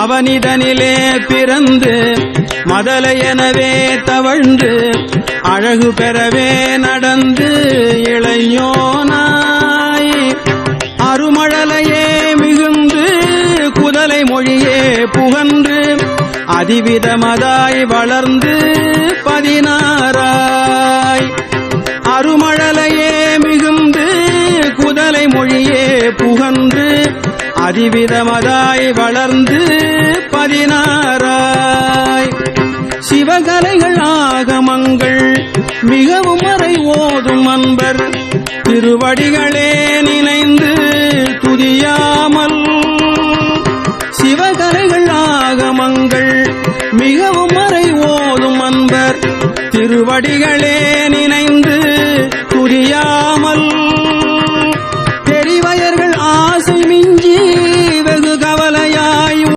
அவனிதனிலே பிறந்து மதலையெனவே தவழ்ந்து அழகு பெறவே நடந்து இளையோனாய் அருமழலையே மிகுந்து குதலை மொழியே புகன்று அதிவிதமதாய் வளர்ந்து பதினாராய் அருமழலையே மிகுந்து குதலை மொழியே பதிவிதமதாய் வளர்ந்து பதினாராய் சிவகலைகள் ஆகமங்கள் மிகவும் மறை ஓதும் அன்பர். திருவடிகளே நினைந்து துதியாமல். சிவகலைகள் ஆகமங்கள் மிகவும் மறை ஓதும் அன்பர். திருவடிகளே நினைந்து